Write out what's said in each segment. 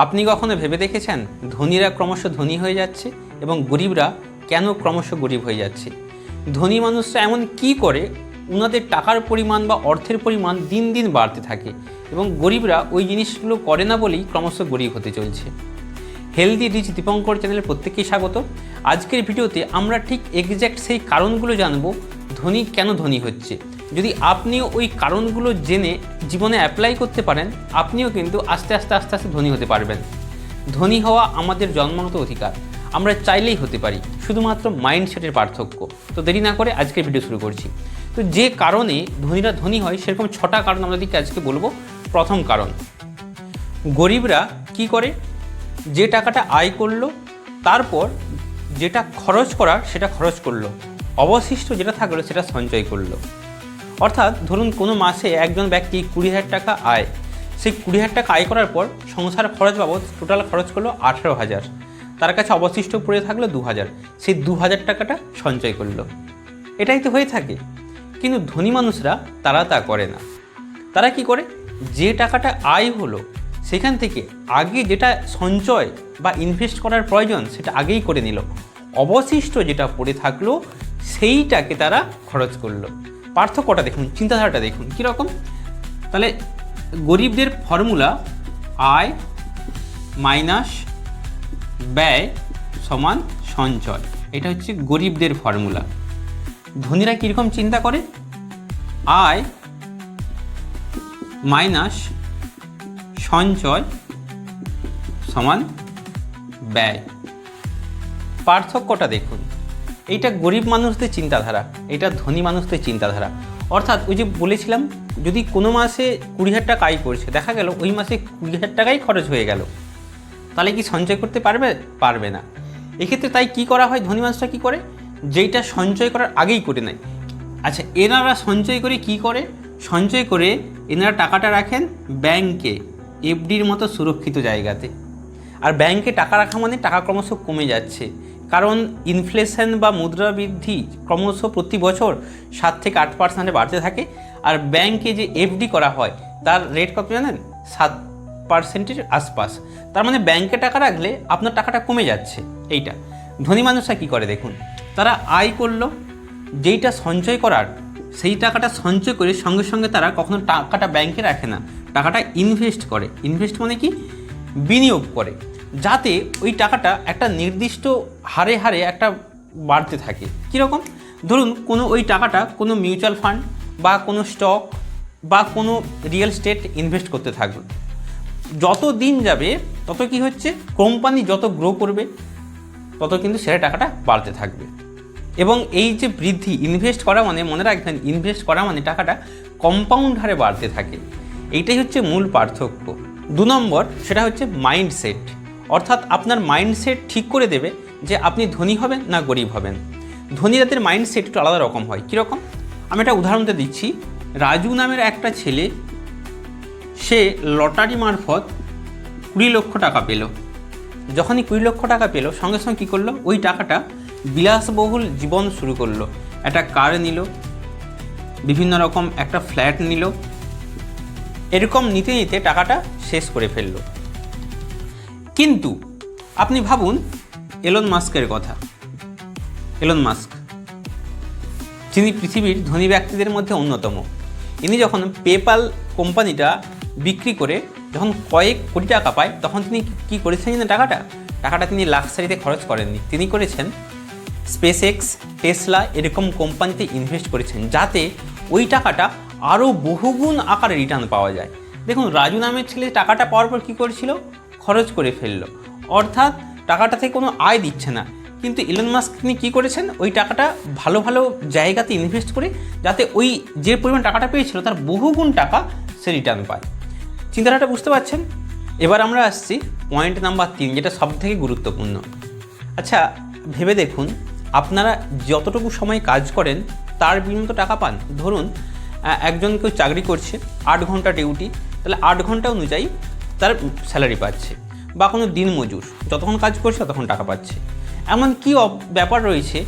আপনি কখনো ভেবে দেখেছেন ধনীরা ক্রমশ ধনী হয়ে যাচ্ছে এবং গরিবরা কেন ক্রমশ গরিব হয়ে যাচ্ছে? ধনী মানুষরা এমন কি করে? ওনাদের টাকার পরিমাণ বা অর্থের পরিমাণ দিন দিন বাড়তে থাকে এবং গরিবরা ওই জিনিসগুলো করে না বলেই ক্রমশ গরিব হতে চলছে। হেলদি রিচ দীপঙ্কর চ্যানেলের প্রত্যেককেই স্বাগত। আজকের ভিডিওতে আমরা ঠিক এক্স্যাক্ট সেই কারণগুলো জানব ধনী কেন ধনী হচ্ছে। যদি আপনিও ওই কারণগুলো জেনে জীবনে অ্যাপ্লাই করতে পারেন, আপনিও কিন্তু আস্তে আস্তে আস্তে আস্তে ধনী হতে পারবেন। ধনী হওয়া আমাদের জন্মগত অধিকার। আমরা চাইলেই হতে পারি, শুধুমাত্র মাইন্ডসেটের পার্থক্য। তো দেরি না করে আজকের ভিডিও শুরু করছি। তো যে কারণে ধনীরা ধনী হয়, সেরকম ছটা কারণ আমাদেরকে আজকে বলব। প্রথম কারণ, গরিবরা কি করে? যে টাকাটা আয় করল, তারপর যেটা খরচ করার সেটা খরচ করল। অবশিষ্ট যেটা থাকল, সেটা সঞ্চয় করল। অর্থাৎ ধরুন কোনো মাসে একজন ব্যক্তি কুড়ি হাজার টাকা আয়, সেই কুড়ি হাজার টাকা আয় করার পর সংসার খরচ বাবদ টোটাল খরচ করল আঠেরো হাজার। তার কাছে অবশিষ্ট পড়ে থাকল দু হাজার সেই দু হাজার টাকাটা সঞ্চয় করল। এটাই তো হয়ে থাকে। কিন্তু ধনী মানুষরা তারা তা করে না। তারা কি করে? যে টাকাটা আয় হলো, সেখান থেকে আগে যেটা সঞ্চয় বা ইনভেস্ট করার প্রয়োজন, সেটা আগেই করে নিল। অবশিষ্ট যেটা পড়ে থাকল, সেইটাকে তারা খরচ করল। পার্থক্যটা দেখুন, চিন্তাধারাটা দেখুন, কীরকম? তাহলে গরিবদের ফর্মুলা আয় মাইনাস ব্যয় সমান সঞ্চয়। এটা হচ্ছে গরিবদের ফর্মুলা ধনীরা কীরকম চিন্তা করে? আয় মাইনাস সঞ্চয় সমান ব্যয়। পার্থক্যটা দেখুন। এইটা গরিব মানুষদের চিন্তাধারা এটা ধনী মানুষদের চিন্তাধারা। অর্থাৎ ওই যে বলেছিলাম, যদি কোনো মাসে কুড়ি হাজার টাকা আয় করছে, দেখা গেল ওই মাসে কুড়ি হাজার টাকাই খরচ হয়ে গেল, তাহলে কি সঞ্চয় করতে পারবে? পারবে না। এক্ষেত্রে তাই কি করা হয়? ধনী মানুষরা কী করে? যেইটা সঞ্চয় করার আগেই করে নেয়। আচ্ছা এনারা সঞ্চয় করে কি করে? সঞ্চয় করে এনারা টাকাটা রাখেন ব্যাংকে, এফডির মতো সুরক্ষিত জায়গাতে। আর ব্যাংকে টাকা রাখা মানে টাকা ক্রমশ কমে যাচ্ছে। কারণ ইনফ্লেশন বা মুদ্রা বৃদ্ধি ক্রমশ প্রতি বছর সাত থেকে আট পার্সেন্টে বাড়তে থাকে। আর ব্যাংকে যে এফডি করা হয়, তার রেট কত জানেন? সাত পার্সেন্টের আশপাশ। তার মানে ব্যাংকে টাকা রাখলে আপনার টাকাটা কমে যাচ্ছে এইটা। ধনী মানুষরা কী করে দেখুন? তারা আয় করল, যেইটা সঞ্চয় করার, সেই টাকাটা সঞ্চয় করে সঙ্গে সঙ্গে তারা কখনো টাকাটা ব্যাংকে রাখে না। টাকাটা ইনভেস্ট করে। ইনভেস্ট মানে কি? বিনিয়োগ করে। যাতে ওই টাকাটা একটা নির্দিষ্ট হারে হারে একটা বাড়তে থাকে। কীরকম? ধরুন কোনো ওই টাকাটা কোনো মিউচুয়াল ফান্ড বা কোনো স্টক বা কোনো রিয়েল স্টেট ইনভেস্ট করতে থাকবে। যত দিন যাবে, তত কি হচ্ছে? কোম্পানি যত গ্রো করবে, তত কিন্তু সেটা টাকাটা বাড়তে থাকবে। এবং এই যে বৃদ্ধি, ইনভেস্ট করা মানে মনে রাখবেন, ইনভেস্ট করা মানে টাকাটা কম্পাউন্ড হারে বাড়তে থাকে। এইটাই হচ্ছে মূল পার্থক্য। দু নম্বর, সেটা হচ্ছে মাইন্ডসেট। অর্থাৎ আপনার মাইন্ডসেট ঠিক করে দেবে যে আপনি ধনী হবেন না গরিব হবেন। ধনীরাদের মাইন্ডসেট একটু আলাদা রকম হয়। কীরকম আমি একটা উদাহরণটা দিচ্ছি। রাজু নামের একটা ছেলে, সে লটারি মারফত কুড়ি লক্ষ টাকা পেল। যখনই কুড়ি লক্ষ টাকা পেল, সঙ্গে সঙ্গে কী করল? ওই টাকাটা বিলাসবহুল জীবন শুরু করল। একটা কার নিল, বিভিন্ন রকম একটা ফ্ল্যাট নিল। এরকম নিতে নিতে টাকাটা শেষ করে ফেলল। কিন্তু আপনি ভাবুন এলন মাস্কের কথা। এলন মাস্ক যিনি পৃথিবীর ধনী ব্যক্তিদের মধ্যে অন্যতম, ইনি যখন পেপাল কোম্পানিটা বিক্রি করে যখন কয়েক কোটি টাকা পায়, তখন তিনি কি করেছেন না টাকাটা? টাকাটা তিনি লাক্সারিতে খরচ করেননি। তিনি করেছেন স্পেস এক্স টেসলা এরকম কোম্পানিতে ইনভেস্ট করেছেন, যাতে ওই টাকাটা আরও বহুগুণ আকারে রিটার্ন পাওয়া যায়। দেখুন, রাজু নামের ছেলে টাকাটা পাওয়ার পর কী করেছিল? খরচ করে ফেলল। অর্থাৎ টাকাটা থেকে কোনো আয় দিচ্ছে না। কিন্তু ইলন মাস্ক তিনি কী করেছেন? ওই টাকাটা ভালো ভালো জায়গাতে ইনভেস্ট করে যাতে ওই যে পরিমাণ টাকাটা পেয়েছিল তার বহুগুণ টাকা সে রিটার্ন পায়। চিন্তাধারাটা বুঝতে পারছেন? এবার আমরা আসছি পয়েন্ট নাম্বার তিন, যেটা সব থেকে গুরুত্বপূর্ণ। আচ্ছা ভেবে দেখুন, আপনারা যতটুকু সময় কাজ করেন, তার বিনিময়ে টাকা পান। ধরুন একজন কেউ চাকরি করছে, আট ঘণ্টা ডিউটি তাহলে আট ঘণ্টা অনুযায়ী তার স্যালারি পাচ্ছে বা কোনো দিন মজুর, যতক্ষণ কাজ করছে ততক্ষণ টাকা পাচ্ছে। এমন কী ব্যাপার রয়েছে,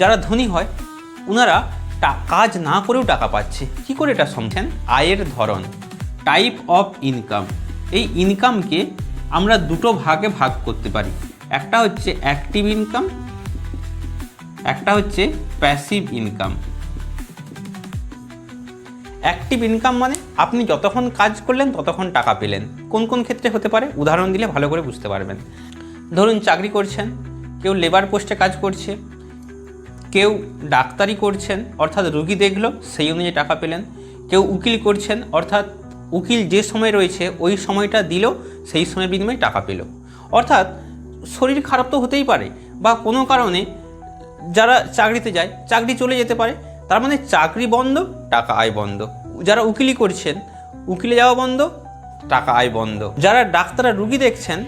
যারা ধনী হয় ওনারা কাজ না করেও টাকা পাচ্ছে। কি করে এটা সমঝেন? আয়ের ধরন টাইপ অফ ইনকাম এই ইনকামকে আমরা দুটো ভাগে ভাগ করতে পারি। একটা হচ্ছে অ্যাক্টিভ ইনকাম একটা হচ্ছে প্যাসিভ ইনকাম অ্যাক্টিভ ইনকাম মানে আপনি যতক্ষণ কাজ করলেন, ততক্ষণ টাকা পেলেন। কোন কোন ক্ষেত্রে হতে পারে? উদাহরণ দিলে ভালো করে বুঝতে পারবেন। ধরুন, চাকরি করছেন, কেউ লেবার পোস্টে কাজ করছে, কেউ ডাক্তারি করছেন, অর্থাৎ রুগী দেখল, সেই অনুযায়ী টাকা পেলেন। কেউ উকিল করছেন, অর্থাৎ উকিল যে সময় রয়েছে, ওই সময়টা দিল, সেই সময়ের বিনিময়ে টাকা পেল। অর্থাৎ শরীর খারাপ তো হতেই পারে, বা কোনো কারণে যারা চাকরিতে যায়, চাকরি চলে যেতে পারে, তার মানে চাকরি বন্ধ টাকা আয় বন্ধ। যারা উকিলি করছেন, উকিলে যাওয়া বন্ধ, টাকা আয় বন্ধ। যারা ডাক্তাররা রুগী দেখছেন,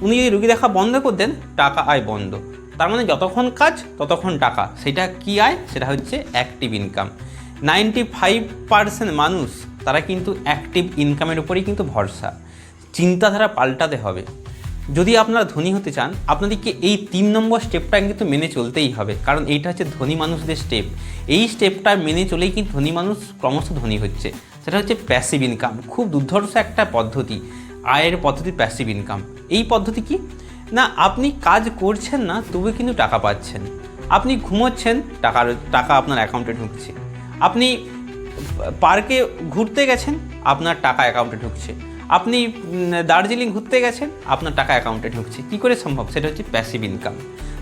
উনি যদি রুগী দেখা বন্ধ করে দেন, টাকা আয় বন্ধ। তার মানে যতক্ষণ কাজ, ততক্ষণ টাকা। সেটা কি আয়? সেটা হচ্ছে active income ninety five percent মানুষ, তারা কিন্তু অ্যাক্টিভ ইনকামের উপরেই কিন্তু ভরসা। চিন্তাধারা পাল্টাতে হবে। যদি আপনারা ধনী হতে চান, আপনাদেরকে এই তিন নম্বর স্টেপটা কিন্তু মেনে চলতেই হবে। কারণ এইটা হচ্ছে ধনী মানুষদের স্টেপ এই স্টেপটা মেনে চলেই কিন্তু ধনী মানুষ ক্রমশ ধনী হচ্ছে। সেটা হচ্ছে প্যাসিভ ইনকাম খুব দুর্ধর্ষ একটা পদ্ধতি। আয়ের পদ্ধতি প্যাসিভ ইনকাম এই পদ্ধতি কি? না, আপনি কাজ করছেন না, তবু কিন্তু টাকা পাচ্ছেন। আপনি ঘুমোচ্ছেন, টাকার, টাকা আপনার অ্যাকাউন্টে ঢুকছে। আপনি, পার্কে ঘুরতে গেছেন, আপনার টাকা অ্যাকাউন্টে ঢুকছে। আপনি দার্জিলিং ঘুরতে গেছেন, আপনার টাকা অ্যাকাউন্টে ঢুকছে। কী করে সম্ভব? সেটা হচ্ছে প্যাসিভ ইনকাম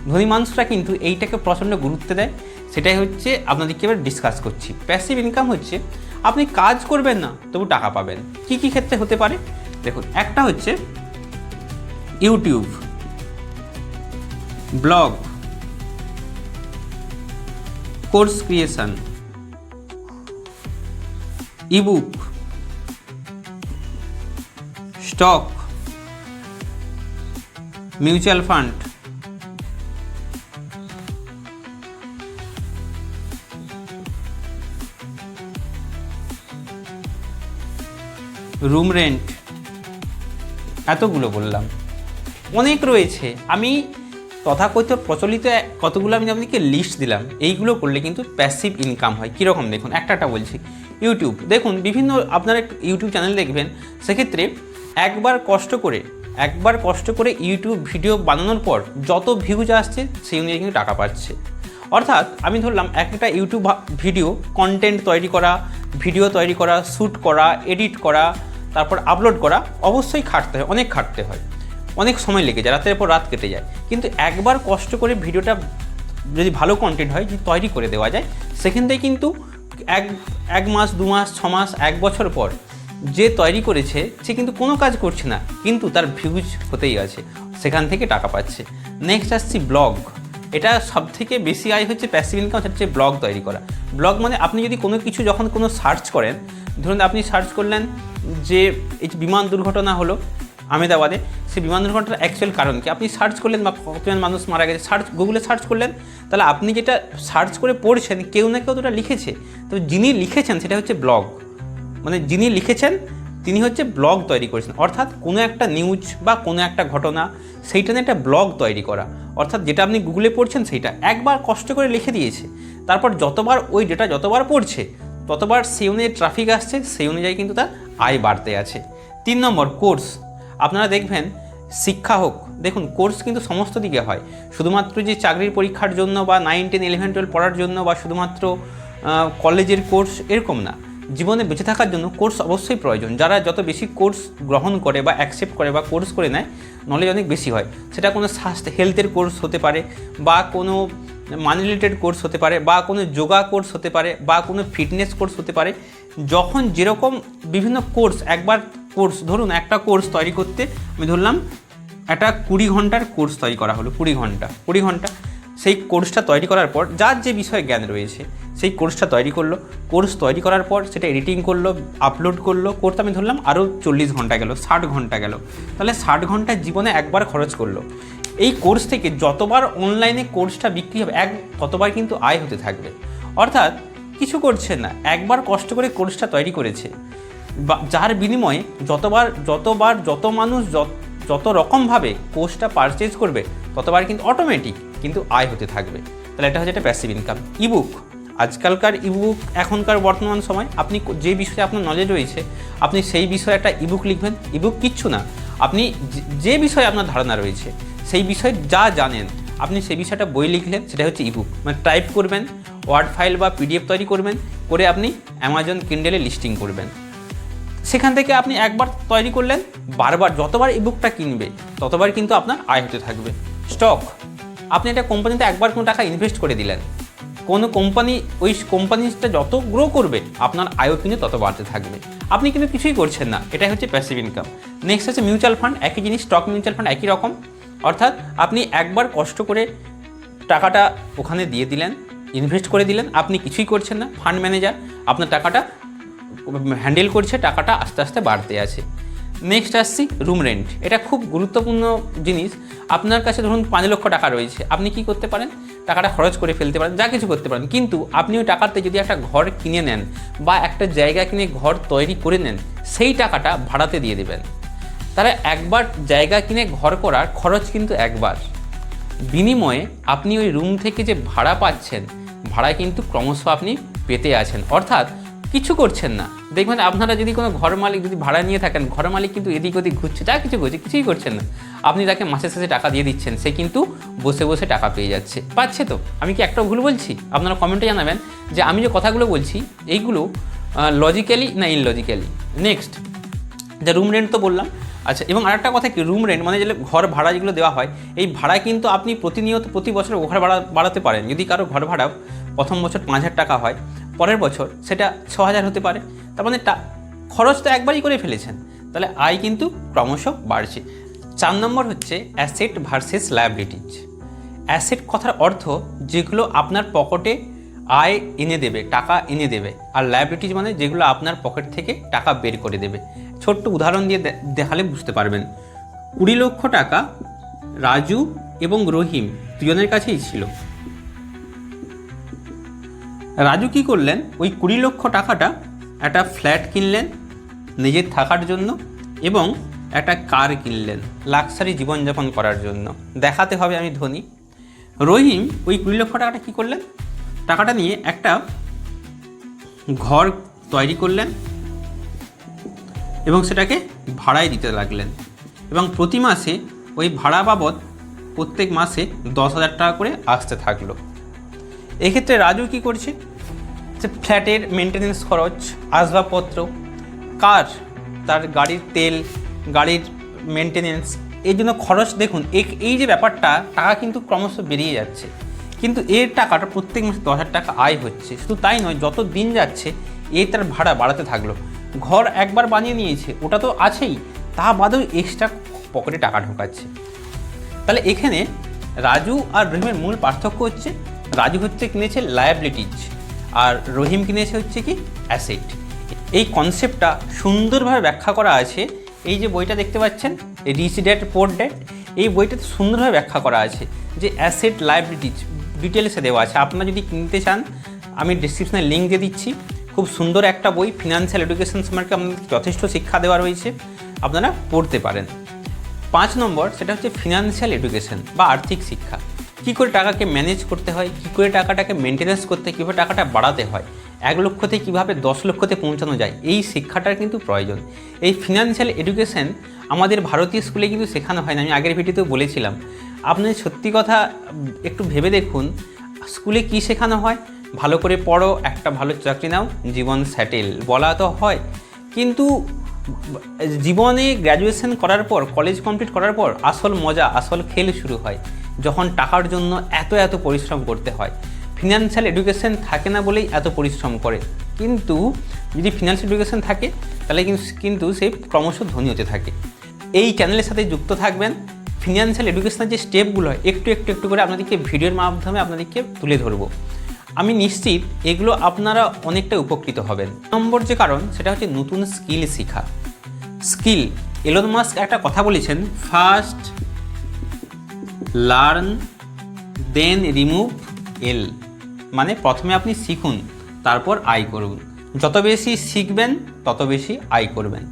ধনী মানুষরা কিন্তু এইটাকে প্রচণ্ড গুরুত্ব দেয়। সেটাই হচ্ছে আপনাদেরকে এবার ডিসকাস করছি। প্যাসিভ ইনকাম হচ্ছে, আপনি কাজ করবেন না, তবু টাকা পাবেন। কি কি ক্ষেত্রে হতে পারে? দেখুন, একটা হচ্ছে YouTube blog course creation ebook stock, mutual fund, room rent, এতগুলো বললাম। অনেক রয়েছে। আমি তথাকথিত প্রচলিত কতগুলো আমি আপনাদেরকে লিস্ট দিলাম, এইগুলো করলে কিন্তু প্যাসিভ ইনকাম হয়। কীরকম দেখুন একটা একটা বলছি। ইউটিউব দেখুন, বিভিন্ন আপনারা ইউটিউব চ্যানেল দেখবেন, সেক্ষেত্রে একবার কষ্ট করে, একবার কষ্ট করে ইউটিউব ভিডিও বানানোর পর যত ভিউজ আসছে, সেই অনুযায়ী কিন্তু টাকা পাচ্ছে। অর্থাৎ আমি ধরলাম একটা ইউটিউব ভিডিও কন্টেন্ট তৈরি করা ভিডিও তৈরি করা শ্যুট করা এডিট করা, তারপর আপলোড করা অবশ্যই খাটতে হয়, অনেক খাটতে হয়। অনেক সময় লেগে যায়, রাতের পর রাত কেটে যায়। কিন্তু একবার কষ্ট করে ভিডিওটা যদি ভালো কন্টেন্ট হয়, যদি তৈরি করে দেওয়া যায়, সেখান থেকে কিন্তু এক এক মাস, দু মাস, ছ মাস, এক বছর পর যে তৈরি করেছে, সে কিন্তু কোনো কাজ করছে না, কিন্তু তার ভিউজ হতেই আছে, সেখান থেকে টাকা পাচ্ছে। নেক্সট আসছি ব্লগ এটা সব থেকে বেশি আয় হচ্ছে প্যাসিভ ইনকাম হচ্ছে ব্লগ তৈরি করা। ব্লগ মানে আপনি যদি কোনো কিছু যখন কোনো সার্চ করেন, ধরুন আপনি সার্চ করলেন যে, এই বিমান দুর্ঘটনা হলো আহমেদাবাদে, সেই বিমান দুর্ঘটনার অ্যাকচুয়াল কারণ কি? আপনি সার্চ করলেন বা কতজন মানুষ মারা গেছে সার্চ গুগলে সার্চ করলেন, তাহলে আপনি যেটা সার্চ করে পড়ছেন, কেউ না কেউ তো লিখেছে। তো যিনি লিখেছেন, সেটা হচ্ছে ব্লগ মানে যিনি লিখেছেন, তিনি হচ্ছে ব্লগ তৈরি করেছেন। অর্থাৎ কোনো একটা নিউজ বা কোনো একটা ঘটনা, সেইটা নিয়ে একটা ব্লগ তৈরি করা। অর্থাৎ যেটা আপনি গুগলে পড়ছেন, সেইটা একবার কষ্ট করে লিখে দিয়েছে। তারপর যতবার ওই ডেটা যতবার পড়ছে, ততবার সেই অনুযায়ী ট্রাফিক আসছে, সেই অনুযায়ী কিন্তু তার আয় বাড়তে আছে। তিন নম্বর কোর্স আপনারা দেখবেন, শিক্ষা হোক, দেখুন কোর্স কিন্তু সমস্ত দিকে হয়। শুধুমাত্র যে চাকরির পরীক্ষার জন্য বা নাইন টেন ইলেভেন টুয়েলভ পড়ার জন্য বা শুধুমাত্র কলেজের কোর্স এরকম না। জীবনে বেঁচে থাকার জন্য কোর্স অবশ্যই প্রয়োজন। যারা যত বেশি কোর্স গ্রহণ করে বা অ্যাকসেপ্ট করে বা কোর্স করে নেয় নলেজ অনেক বেশি হয়। সেটা কোনো স্বাস্থ্য হেলথের কোর্স হতে পারে বা কোনো মানি রিলেটেড কোর্স হতে পারে বা কোনো যোগা কোর্স হতে পারে বা কোনো ফিটনেস কোর্স হতে পারে। যখন যেরকম বিভিন্ন কোর্স একবার কোর্স ধরুন একটা কোর্স তৈরি করতে আমি ধরলাম একটা কুড়ি ঘণ্টার কোর্স তৈরি করা হলো, কুড়ি ঘণ্টা কুড়ি ঘণ্টা। সেই কোর্সটা তৈরি করার পর যার যে বিষয়ে জ্ঞান রয়েছে সেই কোর্সটা তৈরি করল। কোর্স তৈরি করার পর সেটা এডিটিং করল আপলোড করল। করতে আমি ধরলাম আরও চল্লিশ ঘণ্টা গেল, ষাট ঘণ্টা গেল। তাহলে ষাট ঘণ্টা জীবনে একবার খরচ করল। এই কোর্স থেকে যতবার অনলাইনে কোর্সটা বিক্রি হবে, এক, ততবার কিন্তু আয় হতে থাকবে। অর্থাৎ কিছু করছে না, একবার কষ্ট করে কোর্সটা তৈরি করেছে। বা, যার বিনিময়ে যতবার যতবার যত মানুষ যত রকমভাবে কোর্সটা পারচেজ করবে, ততবার কিন্তু অটোমেটিক কিন্তু আয় হতে থাকবে। তাহলে এটা হচ্ছে একটা প্যাসিভ ইনকাম ইবুক আজকালকার ইবুক এখনকার বর্তমান সময় আপনি যে বিষয়ে আপনার নলেজ রয়েছে, আপনি সেই বিষয়ে একটা ইবুক লিখবেন। ইবুক কিচ্ছু না। আপনি যে- বিষয়ে আপনার ধারণা রয়েছে, সেই বিষয়ে যা জানেন, আপনি সেই বিষয়টা বই লিখলেন সেটা হচ্ছে ইবুক মানে টাইপ করবেন ওয়ার্ড ফাইল বা পিডিএফ তৈরি করবেন, করে আপনি অ্যামাজন কিন্ডেলে লিস্টিং করবেন। সেখান থেকে আপনি একবার তৈরি করলেন, বারবার, যতবার ইবুকটা কিনবে, ততবার কিন্তু আপনার আয় হতে থাকবে। স্টক আপনি একটা কোম্পানিতে একবার কোনো টাকা ইনভেস্ট করে দিলেন কোনো কোম্পানি, ওই কোম্পানিটা যত গ্রো করবে, আপনার আয়ও কিন্তু তত বাড়তে থাকবে। আপনি কিন্তু কিছুই করছেন না, এটাই হচ্ছে প্যাসিভ ইনকাম নেক্সট হচ্ছে মিউচুয়াল ফান্ড একই জিনিস স্টক মিউচুয়াল ফান্ড একই রকম। অর্থাৎ আপনি একবার কষ্ট করে টাকাটা ওখানে দিয়ে দিলেন ইনভেস্ট করে দিলেন, আপনি কিছুই করছেন না ফান্ড ম্যানেজার আপনার টাকাটা হ্যান্ডেল করছে, টাকাটা আস্তে আস্তে বাড়তে আছে। নেক্সট আসছি রুম রেন্ট এটা খুব গুরুত্বপূর্ণ জিনিস। আপনার কাছে ধরুন পাঁচ লক্ষ টাকা রয়েছে, আপনি কি করতে পারেন? টাকাটা খরচ করে ফেলতে পারেন, যা কিছু করতে পারেন। কিন্তু আপনি ওই টাকাতে যদি একটা ঘর কিনে নেন বা একটা জায়গা কিনে ঘর তৈরি করে নেন, সেই টাকাটা ভাড়াতে দিয়ে দেবেন। তাহলে একবার জায়গা কিনে ঘর করার খরচ কিন্তু একবার। বিনিময়ে আপনি ওই রুম থেকে যে ভাড়া পাচ্ছেন ভাড়া কিন্তু ক্রমশ আপনি পেতে আছেন। অর্থাৎ কিছু করছেন না। দেখবেন আপনারা যদি কোনো ঘর মালিক যদি ভাড়া নিয়ে থাকেন, ঘর মালিক কিন্তু এদিক ওদিক ঘুরছে, যা কিছু করছে, কিছুই করছেন না। আপনি তাকে মাসে শেষে টাকা দিয়ে দিচ্ছেন, সে কিন্তু বসে বসে টাকা পেয়ে যাচ্ছে। পাচ্ছে তো? আমি কি একটা ভুল বলছি? আপনারা কমেন্টে জানাবেন যে আমি যে কথাগুলো বলছি, এইগুলো লজিক্যালি না ইনলজিক্যালি নেক্সট যে রুম রেন্ট তো বললাম। আচ্ছা এবং আরেকটা কথা কি? রুম রেন্ট মানে যে ঘর ভাড়া যেগুলো দেওয়া হয়, এই ভাড়া কিন্তু আপনি প্রতিনিয়ত প্রতি বছর ঘর ভাড়া বাড়াতে পারেন। যদি কারও ঘর ভাড়া প্রথম বছর পাঁচ হাজার টাকা হয় পরের বছর সেটা ছ হাজার হতে পারে। তার মানে খরচ তো একবারই করে ফেলেছেন। তাহলে আয় কিন্তু ক্রমশ বাড়ছে। চার নম্বর হচ্ছে অ্যাসেট ভার্সেস লায়াবিলিটিজ অ্যাসেট কথার অর্থ যেগুলো আপনার পকেটে আয় এনে দেবে, টাকা এনে দেবে, আর লায়াবিলিটিজ মানে যেগুলো আপনার পকেট থেকে টাকা বের করে দেবে। ছোট্ট উদাহরণ দিয়ে দেখালে বুঝতে পারবেন। কুড়ি লক্ষ টাকা রাজু এবং রহিম দুজনের কাছেই ছিল। রাজু কি করলেন? ওই কুড়ি লক্ষ টাকাটা একটা ফ্ল্যাট কিনলেন, নিজের থাকার জন্য এবং একটা কার কিনলেন, লাক্সারি জীবনযাপন করার জন্য। দেখাতে হবে আমি ধনী। রহিম ওই কুড়ি লক্ষ টাকাটা কী করলেন? টাকাটা নিয়ে একটা ঘর তৈরি করলেন এবং সেটাকে ভাড়ায় দিতে লাগলেন এবং প্রতি মাসে ওই ভাড়া বাবদ প্রত্যেক মাসে দশ হাজার টাকা করে আসতে থাকল। এক্ষেত্রে রাজু কি করছে? যে ফ্ল্যাটের মেনটেনেন্স খরচ, আসবাবপত্র, কার, তার গাড়ির তেল, গাড়ির মেনটেনেন্স এই জন্য খরচ দেখুন এই যে ব্যাপারটা, টাকা কিন্তু ক্রমশ বেরিয়ে যাচ্ছে। কিন্তু এর টাকাটা প্রত্যেক মাসে দশ হাজার টাকা আয় হচ্ছে। শুধু তাই নয়, যত দিন যাচ্ছে, এ তার ভাড়া বাড়াতে থাকল। ঘর একবার বানিয়ে নিয়েছে, ওটা তো আছেই, তা বাদেও এক্সট্রা পকেটে টাকা ঢোকাচ্ছে। তাহলে এখানে রাজু আর রহিমের মূল পার্থক্য হচ্ছে রাজু হচ্ছে কিনেছে লায়াবিলিটিজ আর রহিম কিনেছে হচ্ছে কি অ্যাসেট এই কনসেপ্টটা সুন্দরভাবে ব্যাখ্যা করা আছে। এই যে বইটা দেখতে পাচ্ছেন রিচ ডেট পোর্ট ডেট এই বইটাতে সুন্দরভাবে ব্যাখ্যা করা আছে যে অ্যাসেট লায়াবিলিটিজ ডিটেলসে দেওয়া আছে। আপনারা যদি কিনতে চান, আমি ডিসক্রিপশনে লিঙ্ক দিয়ে দিচ্ছি। খুব সুন্দর একটা বই ফিনান্সিয়াল এডুকেশন সম্পর্কে আপনাদের যথেষ্ট শিক্ষা দেওয়া রয়েছে। আপনারা পড়তে পারেন। পাঁচ নম্বর, সেটা হচ্ছে ফিনান্সিয়াল এডুকেশন বা আর্থিক শিক্ষা। কী করে টাকাকে ম্যানেজ করতে হয়, কী করে টাকাটাকে মেনটেন্যান্স করতে কীভাবে টাকাটা বাড়াতে হয়, এক লক্ষতে কীভাবে দশ লক্ষতে পৌঁছানো যায়, এই শিক্ষাটার কিন্তু প্রয়োজন। এই ফিনান্সিয়াল এডুকেশন আমাদের ভারতীয় স্কুলে কিন্তু শেখানো হয় না আমি আগের ভিডিওতেও বলেছিলাম। আপনি সত্যি কথা একটু ভেবে দেখুন স্কুলে কি শেখানো হয়? ভালো করে পড়ো, একটা ভালো চাকরি নাও, জীবন স্যাটেল বলা তো হয়। কিন্তু জীবনে গ্র্যাজুয়েশন করার পর কলেজ কমপ্লিট করার পর আসল মজা, আসল খেল শুরু হয়। যখন টাকার জন্য এত এত পরিশ্রম করতে হয়। ফিনান্সিয়াল এডুকেশন থাকে না বলেই এত পরিশ্রম করে। কিন্তু যদি ফিনান্সিয়াল এডুকেশন থাকে, তাহলে কিন্তু কিন্তু সে ক্রমশ ধনী হতে থাকে। এই চ্যানেলের সাথে যুক্ত থাকবেন। ফিনান্সিয়াল এডুকেশনের যে স্টেপগুলো হয়, একটু একটু একটু করে আপনাদেরকে ভিডিওর মাধ্যমে আপনাদেরকে তুলে ধরবো। আমি নিশ্চিত এগুলো আপনারা অনেকটা উপকৃত হবেন। নম্বর যে কারণ, সেটা হচ্ছে নতুন স্কিল শেখা। স্কিল এলন মাস্ক একটা কথা বলেছেন first learn then remove L মানে প্রথমে আপনি শিখুন, তারপর আয় করুন। যত বেশি শিখবেন, তত বেশি আয় করবেন।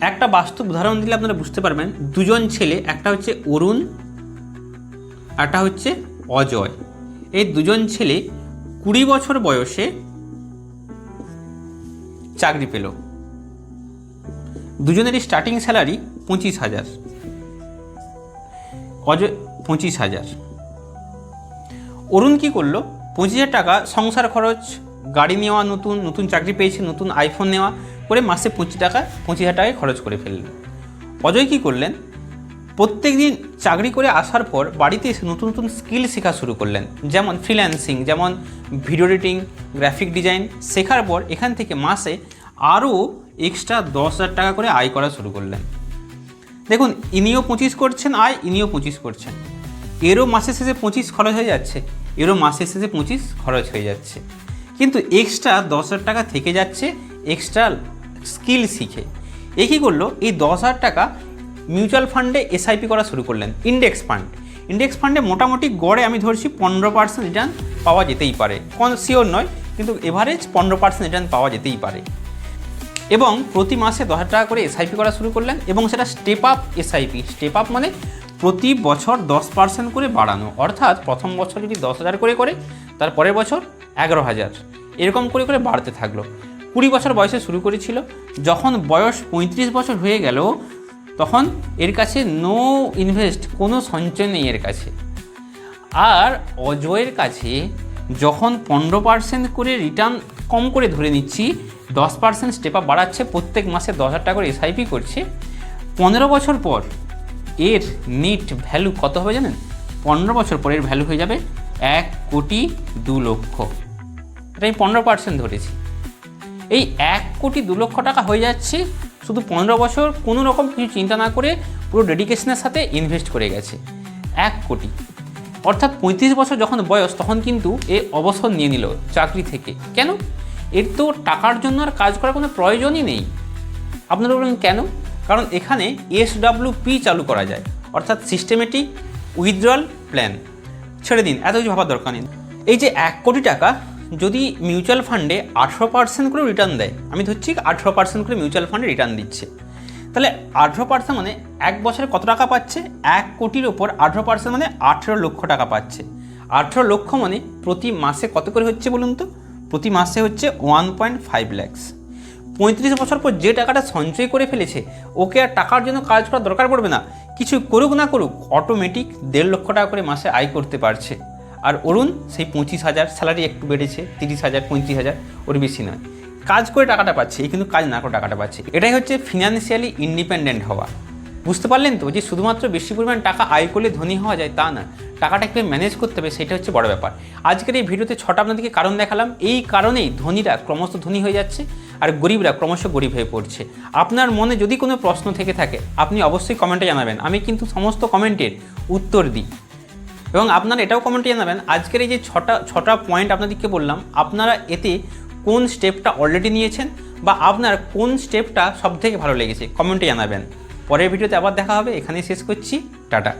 একটা বাস্তব উদাহরণ দিলে আপনারা বুঝতে পারবেন, দুজন ছেলে, একটা হচ্ছে অরুণ, একটা হচ্ছে অজয়। এই দুজন ছেলে কুড়ি বছর বয়সে চাকরি পেল। দুজনেরই স্টার্টিং স্যালারি পঁচিশ হাজার। অজয় পঁচিশ হাজার। অরুণ কি করল? পঁচিশ হাজার টাকা সংসার খরচ, গাড়ি নেওয়া নতুন নতুন চাকরি পেয়েছে, নতুন আইফোন নেওয়া করে মাসে পঁচিশ টাকা, পঁচিশ হাজার টাকায় খরচ করে ফেললেন। অজয় কি করলেন? প্রত্যেক দিন চাকরি করে আসার পর বাড়িতে এসে নতুন নতুন স্কিল শেখা শুরু করলেন। যেমন ফ্রিল্যান্সিং যেমন ভিডিও এডিটিং গ্রাফিক ডিজাইন শেখার পর এখান থেকে মাসে আরও এক্সট্রা দশ হাজার টাকা করে আয় করা শুরু করলেন। দেখুন, ইনিও পঁচিশ করছেন আয় ইনিও পঁচিশ করছেন। এরও মাসের শেষে পঁচিশ খরচ হয়ে যাচ্ছে। এরও মাসের শেষে পঁচিশ খরচ হয়ে যাচ্ছে। কিন্তু এক্সট্রা দশ হাজার টাকা থেকে যাচ্ছে এক্সট্রা স্কিল শিখে। এ কী করল? এই দশ হাজার টাকা মিউচুয়াল ফান্ডে এসআইপি করা শুরু করলেন ইন্ডেক্স ফান্ড ইন্ডেক্স ফান্ডে মোটামুটি গড়ে আমি ধরছি পনেরো পার্সেন্ট রিটার্ন পাওয়া যেতেই পারে। কোন শিওর নয়, কিন্তু এভারেজ পনেরো পার্সেন্ট রিটার্ন পাওয়া যেতেই পারে। এবং প্রতি মাসে দশ টাকা করে এসআইপি করা শুরু করলেন এবং সেটা step up SIP step up মানে প্রতি বছর দশ পার্সেন্ট করে বাড়ানো। অর্থাৎ প্রথম বছর যদি দশ হাজার করে করে, তার পরের বছর এগারো হাজার। এরকম করে করে বাড়তে থাকল। কুড়ি বছর বয়সে শুরু করেছিল। যখন বয়স পঁয়ত্রিশ বছর হয়ে গেল, তখন এর কাছে নো ইনভেস্ট কোনো সঞ্চয় নেই এর কাছে। আর অজয়ের কাছে যখন পনেরো পার্সেন্ট করে রিটার্ন কম করে ধরে নিচ্ছি দশ পার্সেন্ট স্টেপ আপ বাড়াচ্ছে, প্রত্যেক মাসে দশ হাজার টাকা করে এসআইপি করছে। পনেরো বছর পর এর নেট ভ্যালু কত হবে জানেন? পনেরো বছর পর এর ভ্যালু হয়ে যাবে এক কোটি দু লক্ষ। এটা আমি পনেরো পার্সেন্ট ধরেছি। এই এক কোটি দু লক্ষ টাকা হয়ে যাচ্ছে, শুধু পনেরো বছর কোনো রকম কিছু চিন্তা না করে পুরো ডেডিকেশনের সাথে ইনভেস্ট করে গেছে। এক কোটি। অর্থাৎ পঁয়ত্রিশ বছর যখন বয়স, তখন কিন্তু এ অবসর নিয়ে নিল চাকরি থেকে। কেন? এর তো টাকার জন্য আর কাজ করার কোনো প্রয়োজনই নেই। আপনারা বলবেন কেন? কারণ এখানে পি চালু করা যায়। অর্থাৎ সিস্টেমেটিক উইথড্রয়াল প্ল্যান ছেড়ে দিন, এত কিছু ভাবার দরকার নেই। এই যে এক কোটি টাকা যদি মিউচুয়াল ফান্ডে আঠেরো পার্সেন্ট করে রিটার্ন দেয়, আমি ধরছি আঠেরো পার্সেন্ট করে মিউচুয়াল ফান্ডে রিটার্ন দিচ্ছে। তাহলে আঠেরো পার্সেন্ট মানে এক বছরে কত টাকা পাচ্ছে? এক কোটির ওপর আঠেরো পার্সেন্ট মানে আঠেরো লক্ষ টাকা পাচ্ছে। আঠেরো লক্ষ মানে প্রতি মাসে কত করে হচ্ছে বলুন তো? প্রতি মাসে হচ্ছে ওয়ান পয়েন্ট ফাইভ ল্যাক্স পঁয়ত্রিশ বছর পর যে টাকাটা সঞ্চয় করে ফেলেছে, ওকে আর টাকার জন্য কাজ করার দরকার পড়বে না। কিছু করুক না করুক অটোমেটিক দেড় লক্ষ টাকা করে মাসে আয় করতে পারছে। আর অরুণ, সেই পঁচিশ হাজার স্যালারি একটু বেড়েছে, তিরিশ হাজার, পঁয়ত্রিশ হাজার, ওর বেশি নয়। কাজ করে টাকাটা পাচ্ছে, কিন্তু কাজ না করে টাকাটা পাচ্ছে। এটাই হচ্ছে ফিনান্সিয়ালি ইন্ডিপেন্ডেন্ট হওয়া। বুঝতে পারলেন তো যে শুধুমাত্র বেশি পরিমাণ টাকা আয় করলে ধনী হওয়া যায় তা না টাকাটা কীভাবে ম্যানেজ করতে হবে সেটা হচ্ছে বড় ব্যাপার। আজকের এই ভিডিওতে ছটা আপনাদেরকে কারণ দেখালাম, এই কারণেই ধনীরা ক্রমশ ধনী হয়ে যাচ্ছে আর গরিবরা ক্রমশ গরিব হয়ে পড়ছে। আপনার মনে যদি কোনো প্রশ্ন থেকে থাকে, আপনি অবশ্যই কমেন্টে জানাবেন। আমি কিন্তু সমস্ত কমেন্টের উত্তর দিই। এবং আপনারা এটাও কমেন্টে জানাবেন, আজকের এই যে ছটা ছটা পয়েন্ট আপনাদেরকে বললাম, আপনারা এতে কোন স্টেপটা অলরেডি নিয়েছেন বা আপনার কোন স্টেপটা সব থেকে ভালো লেগেছে? কমেন্টে জানাবেন। পরের ভিডিওতে আবার দেখা হবে। এখানেই শেষ করছি। টাটা।